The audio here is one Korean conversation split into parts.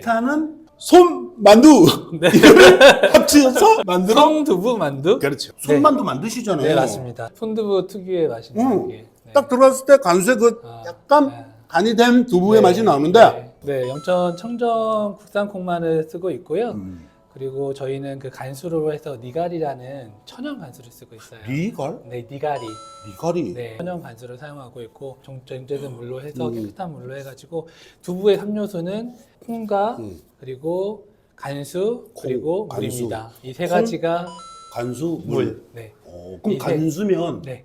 뜻하는 손만두 네. 합쳐서 만들어 성두부 만두? 그렇죠. 손만두 만드시잖아요. 네, 맞습니다. 손두부 특유의 맛이 음. 게. 네. 딱 들어갔을 때 간수의 그 아, 약간 네. 간이 된 두부의 네, 맛이 나오는데 네, 네, 영천 청정 국산 콩만을 쓰고 있고요. 음, 그리고 저희는 그 간수로 해서 니갈이라는 천연 간수를 쓰고 있어요. 리걸? 네, 니갈이. 리걸이 네, 천연 간수를 사용하고 있고 정제된 물로 해서 음. 깨끗한 물로 해가지고 두부의 함유수는 콩과 음. 그리고 간수 그리고 간수. 물입니다. 이 세 콩, 가지가 간수, 물. 물. 네, 어, 그럼 이 간수면 네,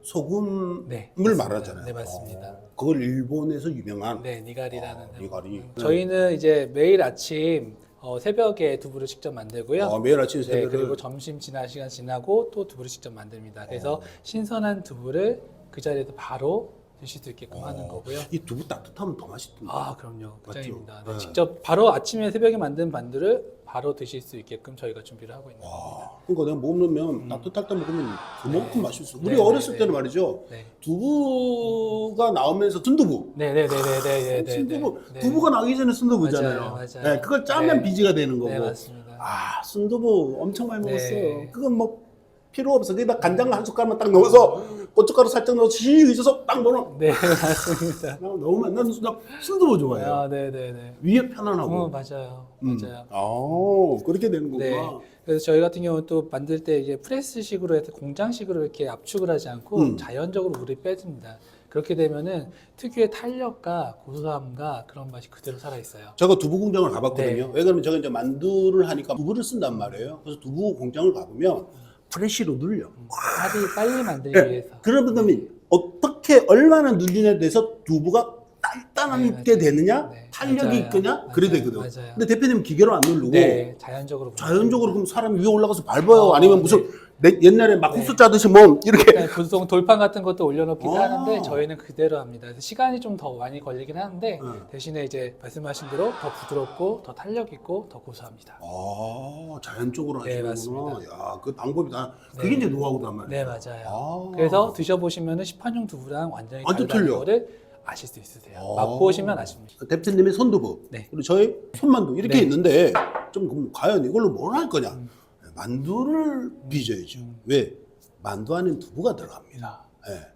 소금을 네. 맞습니다. 말하잖아요. 네, 맞습니다. 어, 그걸 일본에서 유명한 네, 니갈이라는. 아, 니갈이. 음, 저희는 이제 매일 아침 어, 새벽에 두부를 직접 만들고요. 어, 매일 아침 네, 새벽에 그리고 점심 지난 시간 지나고 또 두부를 직접 만듭니다. 그래서 어. 신선한 두부를 그 자리에서 바로 드실 수 있게끔 어. 하는 거고요. 이 두부 따뜻하면 더 맛있던데. 아, 그럼요. 그 맞죠? 장입니다. 네. 직접 바로 아침에 새벽에 만든 만두를 바로 드실 수 있게끔 저희가 준비를 하고 있는 겁니다. 와, 그러니까 내가 먹으면 따뜻할 때 먹으면 그만큼 네. 맛있어. 네, 우리 네, 어렸을 네. 때는 말이죠. 네. 두부가 나오면서 순두부. 네, 네, 네, 네, 네, 네, 네. 순두부. 네. 두부가 나기 전에 순두부잖아요. 맞아요, 맞아요. 네, 그걸 짜면 네. 비지가 되는 거고. 네, 맞습니다. 아, 순두부 엄청 많이 네. 먹었어요. 그건 뭐 필요 없어. 거기다 간장 한 숟갈만 딱 넣어서 고춧가루 살짝 넣어서 시 있어서 딱 먹어. 네, 맞습니다. 나 너무 많이 나는 순- 순두부 좋아해요. 아, 네, 네, 네. 위에 편안하고. 어, 맞아요. 음. 맞아요. 아, 그렇게 되는 거구나. 네. 그래서 저희 같은 경우는 또 만들 때 이제 프레스식으로 해서 공장식으로 이렇게 압축을 하지 않고 음. 자연적으로 물을 빼줍니다. 그렇게 되면은 특유의 탄력과 고소함과 그런 맛이 그대로 살아 있어요. 제가 두부 공장을 가봤거든요. 네. 왜 그러면 제가 이제 만두를 하니까 두부를 쓴단 말이에요. 그래서 두부 공장을 가보면 프레시로 눌려. 빨리 빨리 만들기 네. 위해서. 그러다 보면 어떻게 얼마나 눌리냐에 대해서 두부가 단단하게 네, 되느냐, 네, 탄력이 맞아요. 있거냐, 맞아요. 그래 되거든. 맞아요. 근데 대표님 기계로 안 누르고 네, 자연적으로. 자연적으로 그럼 사람 위에 올라가서 밟아요. 어, 아니면 무슨 네. 내- 옛날에 막국수 짜듯이 뭐 이렇게 그냥 보통 돌판 같은 것도 올려놓기도 아. 하는데 저희는 그대로 합니다. 그래서 시간이 좀 더 많이 걸리긴 하는데 네. 대신에 이제 말씀하신 대로 더 부드럽고 더 탄력 있고 더 고소합니다. 아 자연적으로 네, 하시는구나. 맞습니다. 야, 그 방법이다. 그게 네. 이제 노하우단 말이에요. 네 맞아요. 아. 그래서 드셔보시면은 시판용 두부랑 완전히 완전 다르다는 틀려. 거를 아실 수 있으세요. 아. 맛보시면 아십니다. 대표님의 손두부 네. 그리고 저희 손만두 이렇게 네. 있는데 좀 그럼 과연 이걸로 뭘 할 거냐? 음. 만두를 빚어야죠. 음. 왜? 만두 안에 두부가 들어갑니다. 예.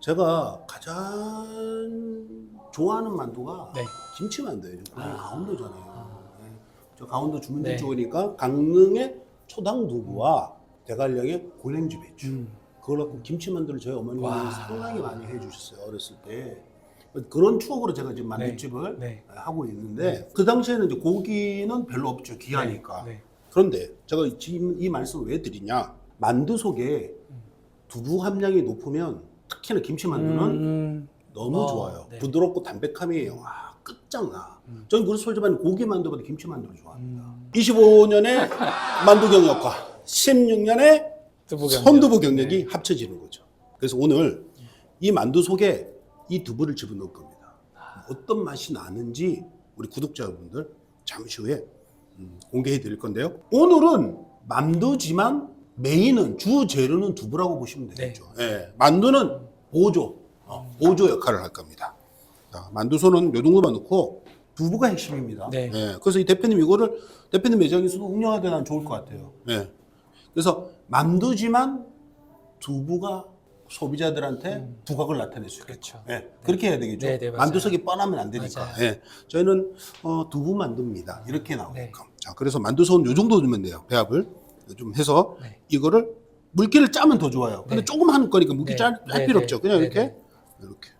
제가 가장 좋아하는 만두가 네. 김치 만두예요. 아. 강원도잖아요. 예. 저 강원도 주문진 네. 쪽이니까 강릉의 초당 두부와 대관령의 고랭지 배추. 음. 그걸 갖고 김치 만두를 저희 어머님이 와. 상당히 많이 해주셨어요 어렸을 때 그런 추억으로 제가 지금 만두집을 네. 하고 있는데 그 당시에는 이제 고기는 별로 없죠 귀하니까 네. 그런데 제가 지금 이 말씀을 왜 드리냐 만두 속에 두부 함량이 높으면 특히나 김치 만두는 음, 너무 어, 좋아요 네. 부드럽고 담백함이 와 끝장나 음. 저는 우리 솔직한 고기 만두보다 김치 만두를 좋아합니다 음, 25년의 만두 경력과 16년의 두부 경력. 손두부 경력이 네. 합쳐지는 거죠. 그래서 오늘 이 만두 속에 이 두부를 집어넣을 겁니다. 어떤 맛이 나는지 우리 구독자 여러분들 잠시 후에 음, 공개해 드릴 건데요. 오늘은 만두지만 메인은 주 재료는 두부라고 보시면 되겠죠. 예, 만두는 보조, 어, 보조 역할을 할 겁니다. 자, 만두소는 요 정도만 넣고 두부가 핵심입니다. 네. 예, 그래서 이 대표님 이거를 대표님 매장에서도 운영하되 난 좋을 것 같아요. 예. 그래서 만두지만 두부가 소비자들한테 두각을 나타낼 수 있겠죠. 그렇죠. 예, 그렇게 해야 되겠죠. 네, 네, 맞아요. 만두 속이 뻔하면 안 되니까. 예, 저희는 어, 두부 만두입니다. 이렇게 나오게끔. 네. 자, 그래서 만두소는 요 정도 넣으면 돼요. 배합을 좀 해서 네. 이거를 물기를 짜면 더 좋아요. 근데 네. 조금 하는 거니까 물기 네. 짤할 네, 필요 네. 없죠. 그냥 네, 이렇게 네. 이렇게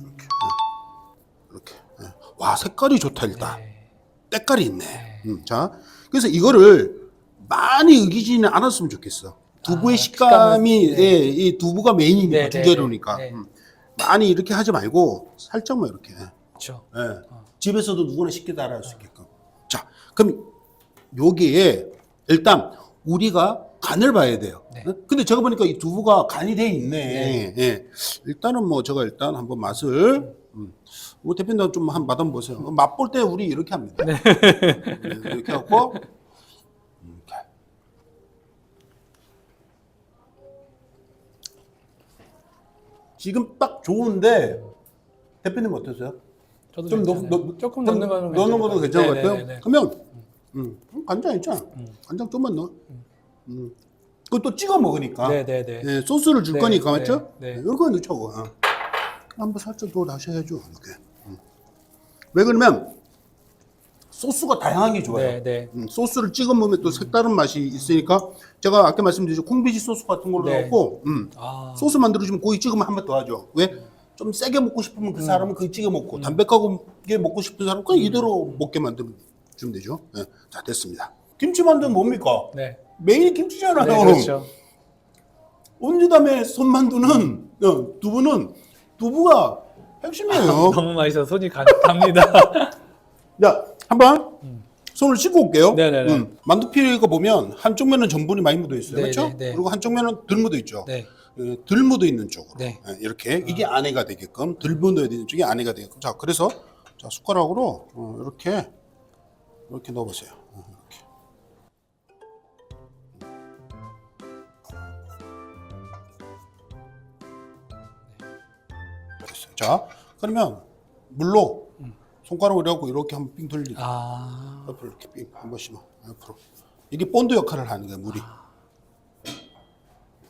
이렇게 예. 이렇게. 예. 와 색깔이 좋다 일단. 네. 때깔이 있네. 네. 음, 자, 그래서 이거를 많이 으기지는 않았으면 좋겠어. 두부의 아, 식감이 네. 예, 이 두부가 메인이니까 네, 네, 주재료니까 네, 네. 음. 많이 이렇게 하지 말고 살짝만 이렇게. 그렇죠. 예. 어. 집에서도 누구나 쉽게 따라할 수 있게끔. 자, 그럼 여기에 일단 우리가 간을 봐야 돼요. 네. 어? 근데 제가 보니까 이 두부가 간이 돼 있네. 예. 일단은 뭐 제가 일단 한번 맛을 음. 뭐 대표님 좀 한 맛 한번 보세요. 맛볼 때 우리 이렇게 합니다. 네, 이렇게 하고 이렇게. 지금 딱 좋은데 대표님 어떠세요? 저도 좀 넣, 괜찮아요. 넣, 조금 좀 넣는 거는 넣는 괜찮을 것도 것 괜찮을 것 같아요. 같아요. 네네네. 그러면 음, 간장 있잖아. 음. 간장 좀만 넣어. 음. 그것도 찍어 먹으니까. 네네네. 예, 소스를 줄 네, 거니까 네, 맞죠? 네. 네, 이거 넣자고. 어. 한번 살짝 더 다시 해줘. 이렇게. 음. 왜 그러면 소스가 다양하게 좋아요. 네, 네. 음, 소스를 찍어 먹으면 또 색다른 맛이 있으니까 제가 아까 말씀드렸죠 콩비지 소스 같은 걸로 네. 넣고 음, 아, 소스 만들어주면 고기 찍으면 한 번 더 하죠. 왜? 좀 세게 먹고 싶으면 그 사람은 그거 찍어 먹고 담백하게 먹고 싶은 사람은 그냥 이대로 먹게 만들면 주면 되죠. 예. 자 됐습니다. 김치 만두는 뭡니까? 네. 메인이 김치잖아요. 네, 그렇죠. 온주담의 손만두는 어, 두부는 두부가 핵심이에요. 너무 맛있어 손이 가, 갑니다. 자 한번 손을 씻고 올게요. 음. 네네네. 음, 만두피가 보면 한쪽 면은 전분이 많이 묻어 있어요. 네, 그렇죠? 네, 네. 그리고 한쪽 면은 덜 묻어 있죠. 네. 어, 덜 묻어 있는 쪽으로 네. 예, 이렇게 이게 안에가 되게끔 덜 묻어 있는 쪽이 안에가 되게끔 자 그래서 자 숟가락으로 어, 이렇게 이렇게 넣어보세요. 어, 이렇게. 됐어요. 자 그러면 물로 손가락으로 이렇게 이렇게 한번 삥 돌리고 아, 옆으로 이렇게 삥 한 번씩만 옆으로. 이게 본드 역할을 하는 거야 물이.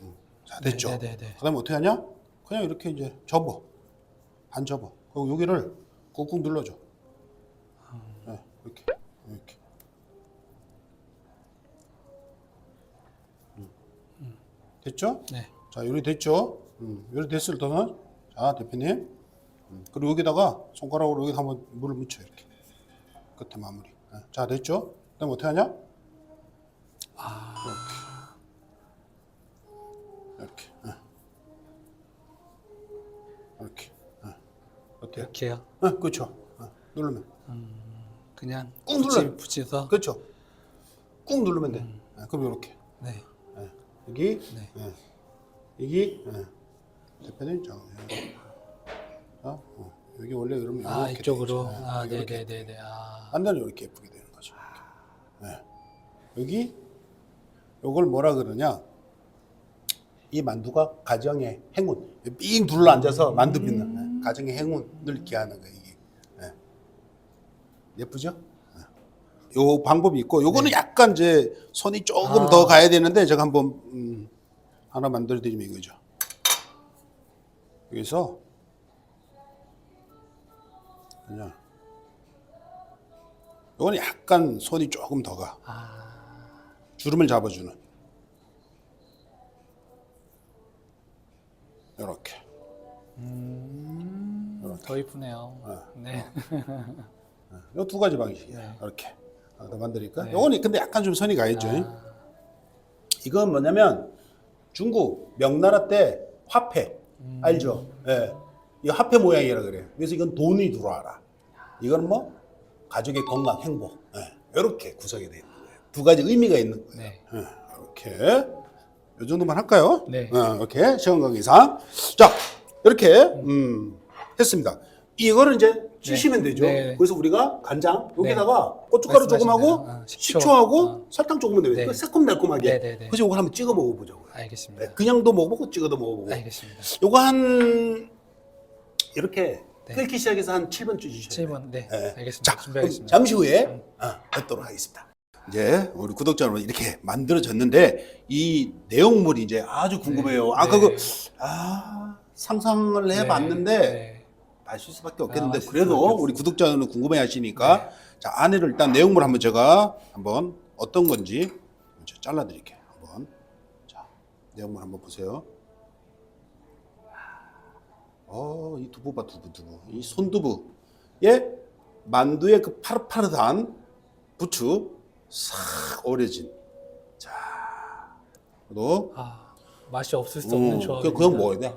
음, 자 됐죠? 네, 네, 네, 네. 그다음에 어떻게 하냐? 그냥 이렇게 이제 접어. 반 접어. 그리고 여기를 꾹꾹 눌러줘. 네, 이렇게 이렇게. 음. 됐죠? 네. 자 요리 됐죠? 음, 요리 됐을 때는 자 대표님. 음, 그리고 여기다가 손가락으로 여기 한번 물을 묻혀 이렇게 끝에 마무리 네, 자 됐죠 그다음 어떻게 하냐 아, 이렇게 예. 이렇게 예. 어때요? 이렇게요. 예, 그렇죠 예, 누르면 그냥 꾹 눌러요. 붙여서. 그렇죠 꾹 누르면 돼 예, 그럼 이렇게 네. 예. 여기 네. 예. 여기 예. 대표님 자, 예. 자 어, 여기 원래 그러면 아, 이렇게 이쪽으로. 돼 아, 네, 이렇게. 네, 네, 네. 아, 이렇게 예쁘게 되는 거죠. 이렇게. 예. 여기 요걸 뭐라 그러냐? 이 만두가 가정의 행운. 삥 둘러 앉아서 만두 빚는 예. 가정의 행운을 기하는 거예요. 이게. 예. 예쁘죠? 예. 요 방법이 있고 요거는 약간 이제 손이 조금 아. 더 가야 되는데 제가 한번 음, 하나 만들어 드리면 이거죠. 여기서 그냥 요거는 약간 손이 조금 더 가. 아, 주름을 잡아주는. 이렇게. 더 이쁘네요. 네. 요두 가지 방식이에요. 네. 이렇게. 하나 더 만드니까. 네. 요거는 근데 약간 좀 선이 가야죠. 아, 이건 뭐냐면 중국 명나라 때 화폐 음. 알죠? 예. 이 화폐 모양이라 그래요. 그래서 이건 돈이 들어와라. 이건 뭐 가족의 건강, 행복. 예. 이렇게 구성이 되어 있는 거예요. 두 가지 의미가 있는 거예요. 네. 예, 이렇게 이 정도만 할까요? 네. 어, 이렇게 시간 관계상 자 이렇게 음, 했습니다. 이거를 이제 찌시면 되죠. 네. 그래서 우리가 간장 여기다가 고춧가루 말씀하신 조금 하고 아, 식초. 식초하고 어. 설탕 조금만 넣어요. 네. 그 새콤달콤하게. 네, 네, 네. 그래서 이걸 한번 찍어 먹어보자고요. 알겠습니다. 네, 그냥도 먹어보고 찍어도 먹어보고. 알겠습니다. 요거 한 이렇게 네. 끓기 시작해서 한 7분쯤 주셔야 돼요. 7번. 네. 네. 알겠습니다. 자, 그럼 준비하겠습니다. 음. 잠시 후에 어, 뵙도록 하겠습니다. 이제 우리 구독자 여러분 이렇게 만들어졌는데 이 내용물이 이제 아주 궁금해요. 아까 네. 그 아, 상상을 해봤는데 네. 맛있을 수밖에 없겠는데 맛있을 그래도 수밖에 없어요. 우리 구독자는 궁금해하시니까 자 안에를 일단 내용물 한번 제가 한번 어떤 건지 먼저 잘라드릴게요. 한번 자 내용물 한번 보세요. 어, 이 두부 봐, 두부, 두부. 이 손두부에 만두의 그 파릇파릇한 부추 싹 어려진. 자, 또 아, 맛이 없을 수 없는 음, 조합. 그냥, 그냥 먹어야 돼.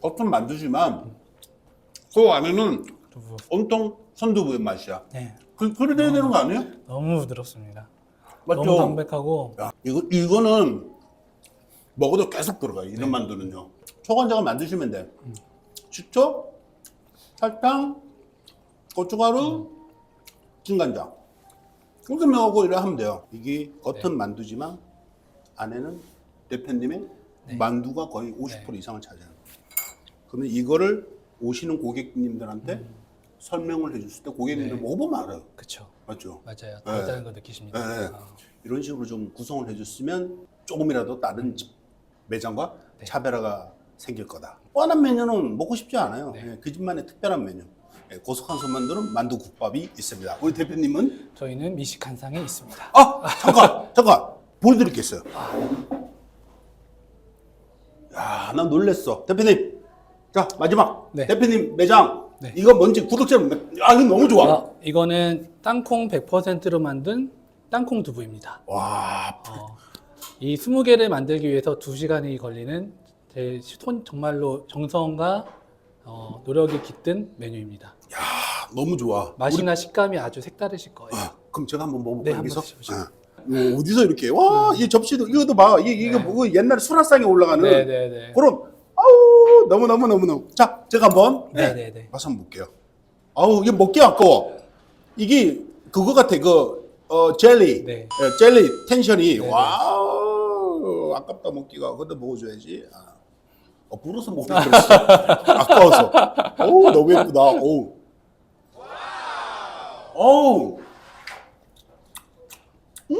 겉은 만두지만 그 안에는 두부. 온통 손두부의 맛이야. 네. 그, 그래 돼야 되는 거 아니에요? 너무 부드럽습니다. 맞죠? 너무 담백하고 야, 이거, 이거는 먹어도 계속 들어가요. 이런 만두는요. 초간장을 만드시면 돼. 식초, 설탕, 고춧가루, 진간장. 이렇게 넣고 이래 하면 돼요. 이게 겉은 만두지만 안에는 대표님의 네. 만두가 거의 50% 이상을 차지하는 거예요. 그러면 이거를 오시는 고객님들한테 설명을 해줬을 때 고객님들 네. 먹어보면 알아요. 그쵸. 맞죠? 맞아요. 네. 다르다는 거 느끼십니다. 네. 아, 이런 식으로 좀 구성을 해줬으면 조금이라도 다른 집 매장과 네. 차별화가 생길 거다. 뻔한 메뉴는 먹고 싶지 않아요. 네. 예, 그 집만의 특별한 메뉴. 예, 고속한 손만두는 만두 국밥이 있습니다. 우리 대표님은 저희는 미식 한상에 있습니다. 아 잠깐 잠깐 보여드리겠어요. 야, 난 놀랬어. 대표님, 자 마지막 네. 대표님 매장 네. 이거 뭔지 구독자 아 이거 너무 좋아. 아, 이거는 땅콩 100%로 만든 땅콩 두부입니다. 와, 어, 이 20개를 만들기 위해서 2시간이 걸리는 제 손 정말로 정성과 어, 노력이 깃든 메뉴입니다. 야, 너무 좋아. 맛이나 식감이 아주 색다르실 거예요. 아, 그럼 제가 한번 먹어볼까요? 네, 한번 여기서? 드셔보시죠. 아. 어, 어디서 이렇게 와, 이 접시도 이것도 봐. 이 이거 네. 뭐 옛날 수라상에 올라가는 네, 네, 네. 그런 아우 너무 너무 너무 너무. 자, 제가 한번 네, 네, 네. 맛 한번 볼게요. 아우 이게 먹기 아까워. 이게 그거 같아 그 어, 젤리, 네. 예, 젤리 텐션이 네, 와우 아깝다 먹기가. 근데 먹어줘야지. 아. 어, 불어서 먹기 그랬어. 아까워서. 오 너무 예쁘다. 오. 어우. 음,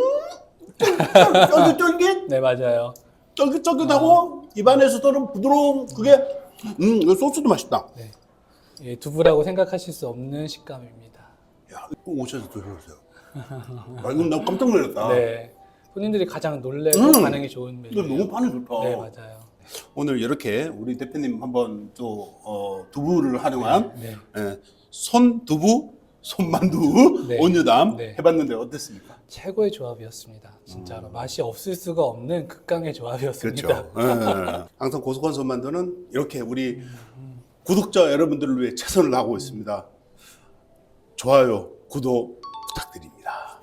쫄깃쫄깃, 네, 맞아요. 쫄깃쫄깃하고 입안에서 도는 부드러운 그게, 음, 이거 소스도 맛있다. 네. 예, 두부라고 생각하실 수 없는 식감입니다. 야, 꼭 오셔서 드셔보세요. 아, 이건 나 깜짝 놀랐다. 네. 손님들이 가장 놀래고 음. 반응이 좋은 메뉴예요. 너무 반응 좋다. 네, 맞아요. 오늘 이렇게 우리 대표님 한번 또 어, 두부를 활용한 네. 예, 손 두부, 손만두, 네. 온유담 네. 해봤는데 어땠습니까? 최고의 조합이었습니다. 진짜로 맛이 없을 수가 없는 극강의 조합이었습니다. 음. 그렇죠. 예. 항상 고속한 손만두는 이렇게 우리 구독자 여러분들을 위해 최선을 다하고 있습니다. 좋아요, 구독 부탁드립니다.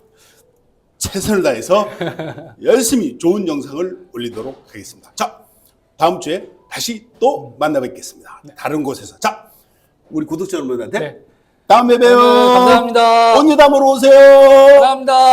최선을 다해서 열심히 좋은 영상을 올리도록 하겠습니다. 자, 다음 주에 다시 또 만나 뵙겠습니다. 다른 곳에서. 자, 우리 구독자 여러분들한테 네. 다음에 봬요. 네, 감사합니다. 온유담으로 오세요. 감사합니다.